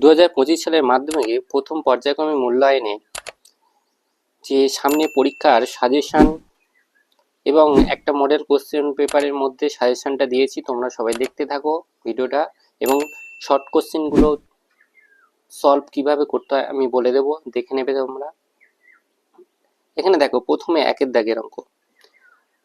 দু হাজার পঁচিশ সালের মাধ্যমিকে প্রথম পর্যায়ক্রমে মূল্যায়নে যে সামনে পরীক্ষার সাজেশান এবং একটা মডেল কোশ্চেন পেপারের মধ্যে সাজেশানটা দিয়েছি, তোমরা সবাই দেখতে থাকো ভিডিওটা এবং শর্ট কোশ্চেনগুলো সলভ কীভাবে করতে হয় আমি বলে দেবো, দেখে নেবে তোমরা। এখানে দেখো, প্রথমে একের দাগের অঙ্ক।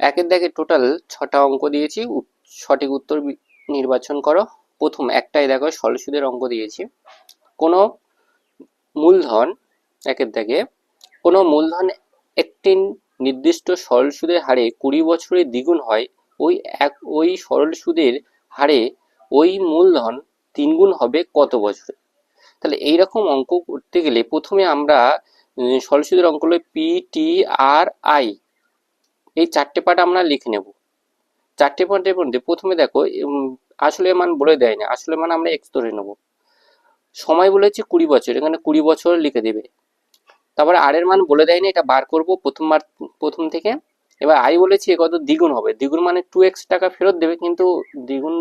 একের দাগের টোটাল ছটা অঙ্ক দিয়েছি সঠিক উত্তর নির্বাচন করো। প্রথম একটাই দেখো সরলসুদের অঙ্ক দিয়েছি। কোনো মূলধন, একের দাগে কোনো মূলধন একটি নির্দিষ্ট সরল সুদের হারে কুড়ি বছরে দ্বিগুণ হয়, ওই এক, ওই সরল সুদের হারে ওই মূলধন তিনগুণ হবে কত বছরে? তাহলে এইরকম অঙ্ক করতে গেলে প্রথমে আমরা সরল সুদের অঙ্কগুলো পি, টি, আর, আই। এই চারটে পার্ট আমরা লিখে নেব। চারটে পার্টের মধ্যে প্রথমে দেখো আসলে মান বলে দেয় না। আসলে মান আমরা এক্স ধরে নেব। সময় বলেছে কুড়ি বছর, এখানে কুড়ি বছর লিখে দেবে। তারপরে আর এর মান বলে দেয়নি এটা বার করব প্রথমবার প্রথম থেকে। এবার আই বলেছি এ কত? দ্বিগুণ হবে। দ্বিগুণ মানে টু এক্স টাকা ফেরত দেবে, কিন্তু দ্বিগুণ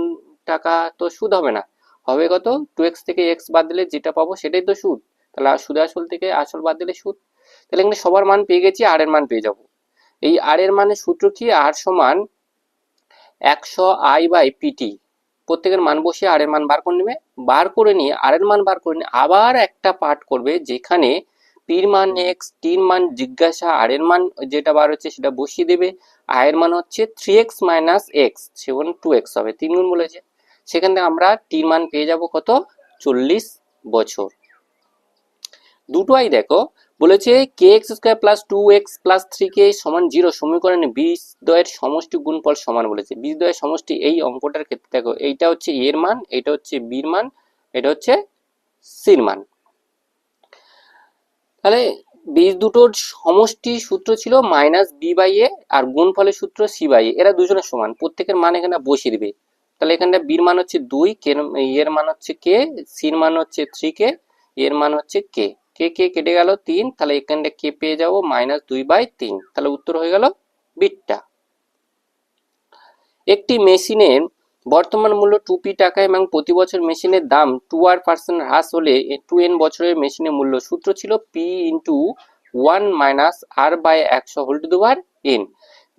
টাকা তো সুদ হবে না। হবে কত? টু এক্স থেকে এক্স বাদ দিলে যেটা পাবো সেটাই তো সুদ। তাহলে সুদ আসল থেকে আসল বাদ দিলে সুদ। তাহলে এখানে সবার মান পেয়ে গেছি আর এর মান পেয়ে যাব। এই আর এর মানের সূত্র কি? আর সমান একশো আই বাই পিটি প্রত্যেকের মান বসে আর এর মান বার করে নেবে। বার করে নিয়ে আর এর মান বার করে নিয়ে আবার একটা পার্ট করবে যেখানে পির মান এক্স টির মান জিজ্ঞাসা আর এর মান যেটা বার হচ্ছে সেটা বসিয়ে দেবে। আয়ের মান হচ্ছে থ্রি এক্স মাইনাস এক্স সেখানে টু এক্স হবে, তিন গুণ বলেছে। সেখান থেকে আমরা টির মান পেয়ে যাব কত? চল্লিশ বছর। দুটোই দেখো বলেছে K X square plus two X plus three K সমান জিরো সমীকরণে বিশ দয়ের সমষ্টি গুণফল সমান বলেছে। বিশ দয়ের সমষ্টি এই অঙ্কটার ক্ষেত্রে দেখো, এইটা হচ্ছে এর মান, এটা হচ্ছে বির মান, এটা হচ্ছে সির মান। তাহলে বীজ দুটোর সমষ্টি সূত্র ছিল মাইনাস বি বাই এ আর গুণফলের সূত্র সি বাই এ এরা দুজনের সমান, প্রত্যেকের মান এখানে বসিয়ে দিবে। তাহলে এখানটা বির মান হচ্ছে দুই কে এর মান হচ্ছে কে সির মান হচ্ছে থ্রি কে এর মান হচ্ছে কে কে কে কেটে গেল তিন, তাহলে এখানটা কে পেয়ে যাব? মাইনাস দুই বাই তিন। তাহলে উত্তর হয়ে গেল বিটটা। একটি মেশিনের বর্তমান মূল্য টু পি টাকা এবং প্রতি বছর মেশিনের দাম টু আর পার্সেন্ট হ্রাস হলে টু এন বছরের মেশিনের মূল্য সূত্র ছিল P into one minus R by একশো হোল টু দুবার এন।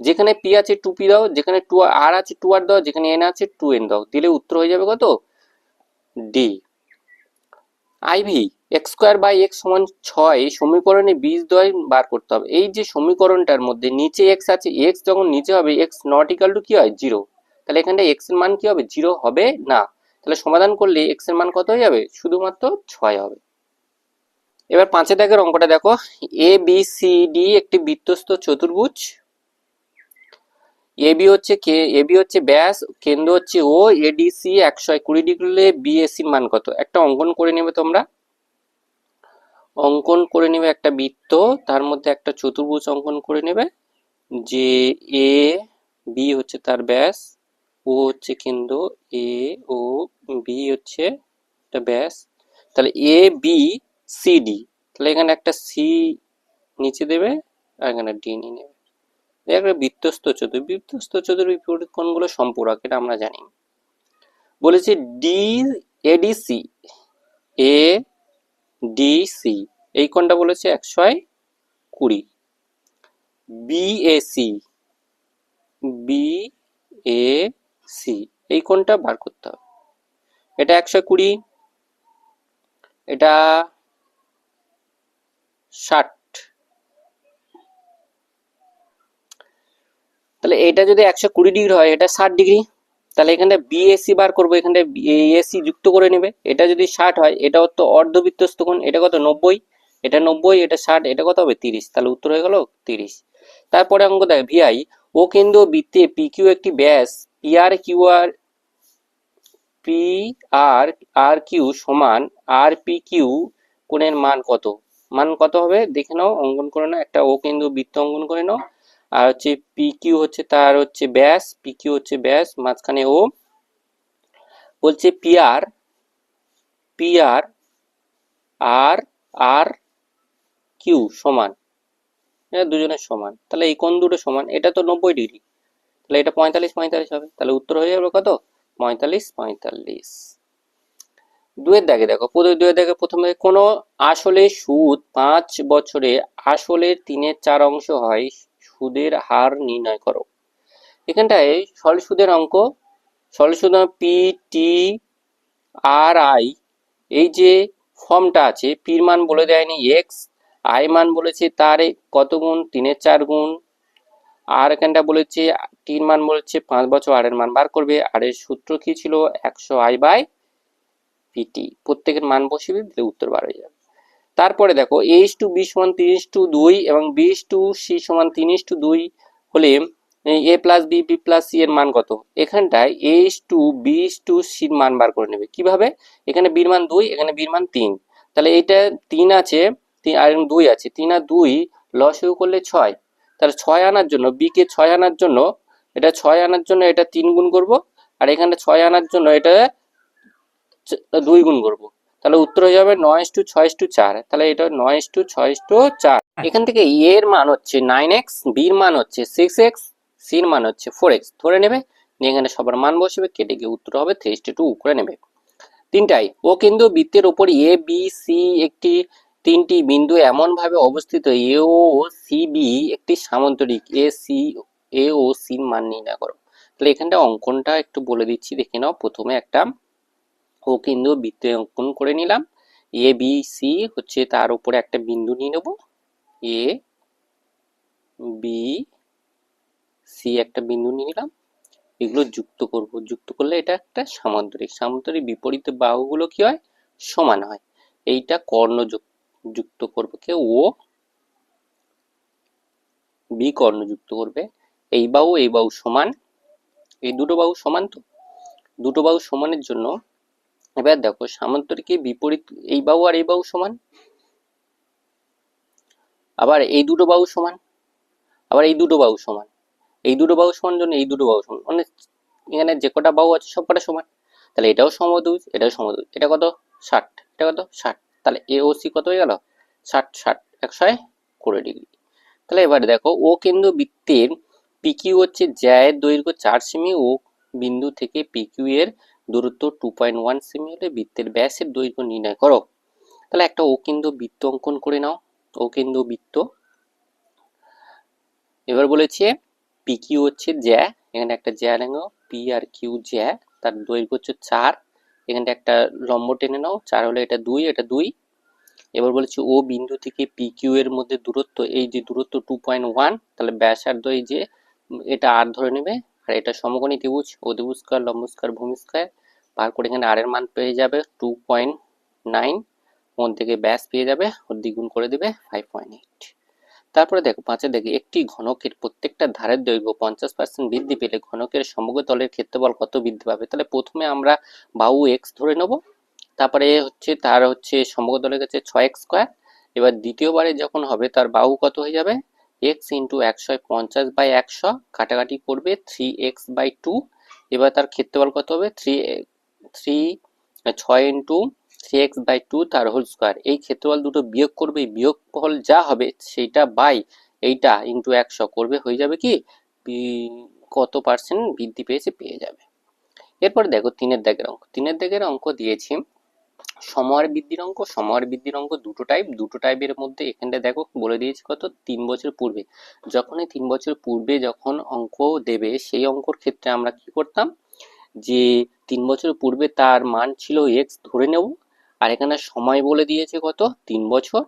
যেখানে পি আছে টু পি দাও, যেখানে টু আর আছে টু আর দাও, যেখানে এন আছে টু এন দাও। দিলে উত্তর হয়ে যাবে কত? D. IV X square by X সমান ছয় সমীকরণে বীজ দয় বার করতে হবে। এই যে সমীকরণটার মধ্যে নিচে এক্স আছে এক্স যখন নিচে হবে এক্স নট ইকাল টু কি হয়? জিরো তাহলে এখানটা এক্সের মান কি হবে? জিরো হবে না। তাহলে সমাধান করলে এক্সের মান কত হয়ে যাবে? শুধুমাত্র ছয় হবে। এবার পাঁচে দাগের অঙ্কটা দেখো। এ বি সি ডি একটি বৃত্তস্থ চতুর্ভুজ। এ বি হচ্ছে কে এ বি হচ্ছে ব্যাস, কেন্দ্র হচ্ছে ও এডিসি একশো কুড়ি ডিগ্রি বিএসির মান কত? একটা অঙ্কন করে নেবে তোমরা। অঙ্কন করে নেবে একটা বৃত্ত, তার মধ্যে একটা চতুর্ভুজ অঙ্কন করে নেবে, যে এ বি হচ্ছে তার ব্যাস ও হচ্ছে কেন্দ্র এ ও বি হচ্ছে একটা ব্যাস। তাহলে এ বি সি ডি তাহলে এখানে একটা সি নিচে দেবে আর এখানে ডি নিয়ে নেবে। একটা বৃত্তস্থ চতুর বৃত্তস্থ চতুর বিপরীত কোণগুলো সম্পূরক এটা আমরা জানি। বলেছে ডি এডিসি এ ডিসি এই কোণটা বলেছে একশো কুড়ি। বিএসি বি এ সি এই কোণটা বার করতে হবে। এটা একশো কুড়ি, এটা ষাট। তাহলে এটা যদি একশো কুড়ি ডিগ্রি হয়, এটা ষাট ডিগ্রি, তাহলে এখানটা বিএসি বার করব এখানটা এসি যুক্ত করে নেবে। এটা যদি ষাট হয়, এটা তো অর্ধবৃত্তস্থ কোণ, এটা কত? নব্বই। এটা নব্বই, এটা ষাট, এটা কত হবে? তিরিশ। তাহলে উত্তর হয়ে গেল তিরিশ। তারপরে অঙ্ক দেখ ভিআই ও কেন্দ্র বৃত্তে পি কিউ একটি ব্যাস P R Q R P R R Q সমান আর পি কিউ কোণের মান কত? মান কত হবে? দেখে নাও, অঙ্কন করে নাও, একটা ও কেন্দ্র বৃত্ত অঙ্কন করে নাও। আর হচ্ছে পি কিউ হচ্ছে তার হচ্ছে ব্যাস পি কিউ হচ্ছে ব্যাস, মাঝখানে ও বলছে P R P R R Q সমান। এটা দুজনের সমান। তাহলে এই কোন দুটো সমান? এটা তো নব্বই ডিগ্রি। তাহলে এটা পঁয়তাল্লিশ পঁয়তাল্লিশ হবে। তাহলে উত্তর হয়ে যাবে কত? পঁয়তাল্লিশ পঁয়তাল্লিশ। দুয়ের দাগে দেখো। দুয়ের দাগে প্রথমে কোনো আসলে সুদ পাঁচ বছরে আসলের তিনের চার অংশ হয় সুদের হার নির্ণয় করো। এখানটায় সরল সুদের অঙ্ক, সরল সুদ পি টি আর আই এই যে ফর্মটা আছে পির মান বলে দেয়নি এক্স আই মান বলেছে তার কত গুণ? তিনের চার গুণ। আর এখানটা বলেছে তিন মান বলেছে পাঁচ বছর আর এর মান বার করবে। আর এর সূত্র কি ছিল? একশো আই বাই পিটি প্রত্যেকের মান বসিয়ে দিলে উত্তর বার হয়ে যাবে। তারপরে দেখো এইচ টু বি সমান তিরিশ টু দুই এবং বিশ টু সি সমান তিরিশ টু দুই হলে, A plus B B plus C এর মান কত? এখানটায় এইচ টু বিশ টু সির মান বার করে নেবে। কীভাবে? এখানে বির মান দুই, এখানে বির মান তিন। তাহলে এইটা তিন আছে আর দুই আছে। তিন আর দুই লসেও করলে ছয়। তাহলে ছয় আনার জন্য বি কে ছয় আনার জন্য, এটা ছয় আনার জন্য এটা তিন গুণ করব, আর এখানে ছয় আনার জন্য এটা দুই গুণ করব। তাহলে উত্তর হয়ে যাবে নয় টু ছয় টু চার। তাহলে এটা নয় টু ছয় টু চার। এখান থেকে এ এর মান হচ্ছে নাইন এক্স বির মান হচ্ছে সিক্স এক্স সির মান হচ্ছে ফোর এক্স ধরে নেবে নিয়ে এখানে সবার মান বসবে কেটে গিয়ে উত্তর হবে থ্রি টু টু করে নেবে। তিনটাই ও কিন্তু বৃত্তের ওপর এ বি সি একটি তিনটি বিন্দু এমন ভাবে অবস্থিত এ ও সি বি একটি সামান্তরিক এ সি এ ও সির মান নির্ণয় করো। তাহলে এখানটা অঙ্কনটা একটু বলে দিচ্ছি দেখে নাও প্রথমে একটা ও কিন্তু বৃত্তে অঙ্কন করে নিলাম। এ বি সি হচ্ছে তার উপরে একটা বিন্দু নিয়ে নেব। এ বি সি একটা বিন্দু নিয়ে নিলাম। এগুলো যুক্ত করব। যুক্ত করলে এটা একটা সামান্তরিক। সামান্তরিক বিপরীত বাহুগুলো কি হয়? সমান হয়। এইটা কর্ণ যুক- যুক্ত করবে কে? ও বি কর্ণ যুক্ত করবে। এই বাহু এই বাহু সমান। এই দুটো বাহু সমান তো? দুটো বাহু সমানের জন্য এবার দেখো সামান্তরিকে বিপরীত? এই বাহু আর এই বাহু সমান? আবার এই দুটো বাহু সমান? আবার এই দুটো বাহু সমান? এই দুটো বাহু সমান জন্য এই দুটো বাহু সমান। মানে এখানে যে কটা বাহু আছে, সব কটা সমান। তাহলে এটাও সমদ্বিভুজ এটাও সমদ্বিভুজ এটা কত? ষাট। এটা কত? ষাট। তাহলে এ ও সি কত হয়ে গেল? ষাট ষাট, একশো কুড়ি ডিগ্রি। তাহলে এবারে দেখো, ও কেন্দ্র বৃত্তের পিকিউ হচ্ছে জ্যায়ের দৈর্ঘ্য চার সেমি ও বিন্দু থেকে পিকিউ এর দূরত্ব টু পয়েন্ট ওয়ান সেমি হলে বৃত্তের ব্যাসের দৈর্ঘ্য নির্ণয় করো। তাহলে একটা ও কেন্দ্র বৃত্ত অঙ্কন করে নাও। ও কেন্দ্র বৃত্ত। এবার বলেছে পি কিউ হচ্ছে জ্যা। এখানে একটা জ্যা নেও পি আর কিউ জ্যা, তার দৈর্ঘ্য হচ্ছে চার। এখানটা একটা লম্ব টেনে নাও। চার হলে এটা দুই এটা দুই। এবার বলেছি ও বিন্দু থেকে পি কিউ এর মধ্যে দূরত্ব, এই যে দূরত্ব টু পয়েন্ট ওয়ান তাহলে ব্যাসার্ধ এই যে, এটা আর ধরে নেবে। আর এটা সমকোণী ত্রিভুজ অধিভুজ স্কয়ার লম্ব স্কয়ার ভূমি স্কয়ার বার করে এখানে আর এর মান পেয়ে যাবে টু পয়েন্ট নাইন মন থেকে ব্যাস পেয়ে যাবে, দ্বিগুণ করে দেবে ফাইভ পয়েন্ট এইট তারপরে দেখো, পাঁচে দেখি, একটি ঘনকের প্রত্যেকটা ধারের দৈর্ঘ্য পঞ্চাশ পার্সেন্ট বৃদ্ধি পেলে ঘনকের সমগ্র তলের ক্ষেত্রফল কত বৃদ্ধি পাবে? তাহলে প্রথমে আমরা বাহু এক্স ধরে নেব, তারপরে হচ্ছে, তার হচ্ছে সমগ্র তলের কাছে ছয় এক্স স্কোয়ার এবার দ্বিতীয়বারে যখন হবে, তার বাহু কত হয়ে যাবে? এক্স ইন্টু একশো পঞ্চাশ বাই একশো, কাটাকাটি করবে থ্রি এক্স বাই টু এবার তার ক্ষেত্রফল কত হবে? থ্রি থ্রি ছয় into three X by two তার হোল স্কোয়ার এই ক্ষেত্রফল দুটো বিয়োগ করবে এই বিয়োগফল যা হবে সেইটা বাই এইটা ইন্টু একশো করবে, হয়ে যাবে কি? কত পার্সেন্ট বৃদ্ধি পেয়েছে পেয়ে যাবে। এরপর দেখো তিনের দাগের অঙ্ক। তিনের দাগের অঙ্ক দিয়েছি। সময়ের বৃদ্ধির অঙ্ক, সময়ের বৃদ্ধির অঙ্ক দুটো টাইপ দুটো টাইপের মধ্যে এখানটা দেখো বলে দিয়েছি কত? তিন বছর পূর্বে। যখনই তিন বছর পূর্বে যখন অঙ্ক দেবে, সেই অঙ্কর ক্ষেত্রে আমরা কি করতাম? যে তিন বছর পূর্বে তার মান ছিল এক্স ধরে নেব। আর এখানে সময় বলে দিয়েছে কত? তিন বছর।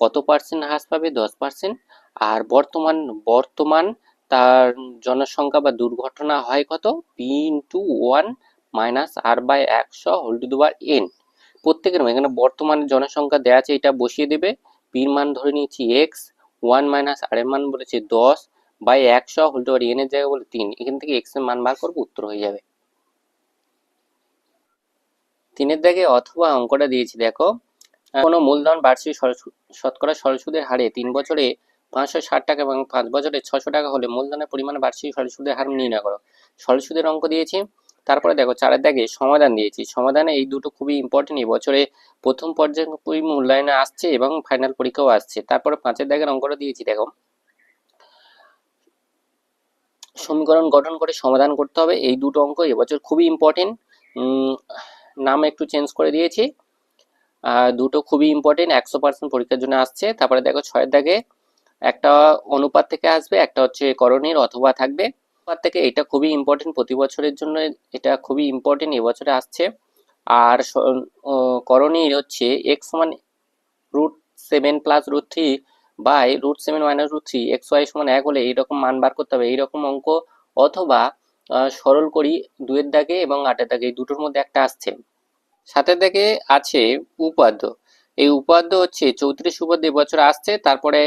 কত পার্সেন্ট হ্রাস পাবে? দশ পার্সেন্ট আর বর্তমান বর্তমান তার জনসংখ্যা বা দুর্ঘটনা হয় কত? P into one minus R by একশো হোল টু দেওয়ার এন প্রত্যেকের এখানে বর্তমান জনসংখ্যা দেওয়া আছে, এটা বসিয়ে দেবে। পির মান ধরে নিয়েছি এক্স ওয়ান মাইনাস আর এর মান বলেছে দশ বাই একশো হোল টু এন এর জায়গায় বলে তিন। এখান থেকে এক্সের মান বার করব, উত্তর হয়ে যাবে। তিনের দাগে অথবা অঙ্কটা দিয়েছি, দেখো। কোনো মূলধন বার্ষিক শতকরা সরল সুদের হারে তিন বছরে পাঁচশো ষাট টাকা এবং পাঁচ বছরে ছশো টাকা হলে মূলধনের পরিমাণ বার্ষিক সরল সুদের হার নির্ণয় করো। সরল সুদের অঙ্ক দিয়েছি। তারপরে দেখো চারের দাগে সমাধান দিয়েছি। সমাধানে এই দুটো খুবই ইম্পর্টেন্ট এই বছরে প্রথম পর্যায়ে মূল্যায়নে আসছে এবং ফাইনাল পরীক্ষাও আসছে। তারপরে পাঁচের দাগের অঙ্কটা দিয়েছি, দেখো। সমীকরণ গঠন করে সমাধান করতে হবে। এই দুটো অঙ্ক এবছর খুবই ইম্পর্টেন্ট নাম একটু চেঞ্জ করে দিয়েছি। আর দুটো খুবই ইম্পর্টেন্ট একশো পার্সেন্ট পরীক্ষার জন্য আসছে। তারপরে দেখো ছয়ের দাগে একটা অনুপাত থেকে আসবে, একটা হচ্ছে করণীর অথবা থাকবে। অনুপাত থেকে এটা খুবই ইম্পর্টেন্ট প্রতি বছরের জন্য এটা খুবই ইম্পর্টেন্ট এবছরে আসছে। আর করণীর হচ্ছে এক্স সমান root seven plus root three by root seven minus root three X Y সমান এক হলে এইরকম মান বার করতে হবে। এইরকম অঙ্ক অথবা সরল করি দুয়ের দাগে এবং আটের দাগে, এই দুটোর মধ্যে একটা আসছে। সাথের দাগে আছে উপাদ্য। এই উপাদ্য হচ্ছে চৌত্রিশ উপাদ্য এবছর আসছে, তারপরে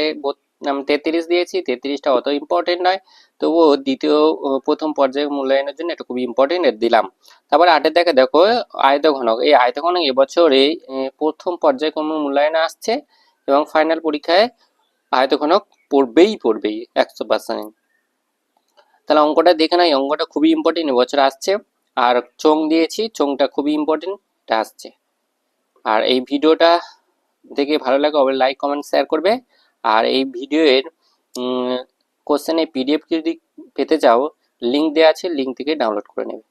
তেত্রিশ দিয়েছি তেত্রিশটা অত ইম্পর্টেন্ট নয়। তবুও দ্বিতীয় প্রথম পর্যায়ে মূল্যায়নের জন্য এটা খুবই ইম্পর্টেন্ট দিলাম। তারপরে আটের দেখে দেখো আয়তঘনক এই আয়তঘনক এবছরে আহ, প্রথম কোনো মূল্যায়ন আসছে এবং ফাইনাল পরীক্ষায় আয়ত ঘনক পড়বেই পড়বেই একশো পার্সেন্ট তাহলে অঙ্কটা দেখে নাই অঙ্কটা খুবই ইম্পর্টেন্ট এবছর আসছে। আর চোং দিয়েছি চোংটা খুবই ইম্পর্টেন্ট আসছে। আর এই ভিডিওটা দেখে ভালো লাগে অবশ্যই লাইক কমেন্ট শেয়ার করবে। আর এই ভিডিওর কোশ্চেনের পিডিএফ যদি পেতে চাও লিঙ্ক দেওয়া আছে লিঙ্ক থেকে ডাউনলোড করে নেবে।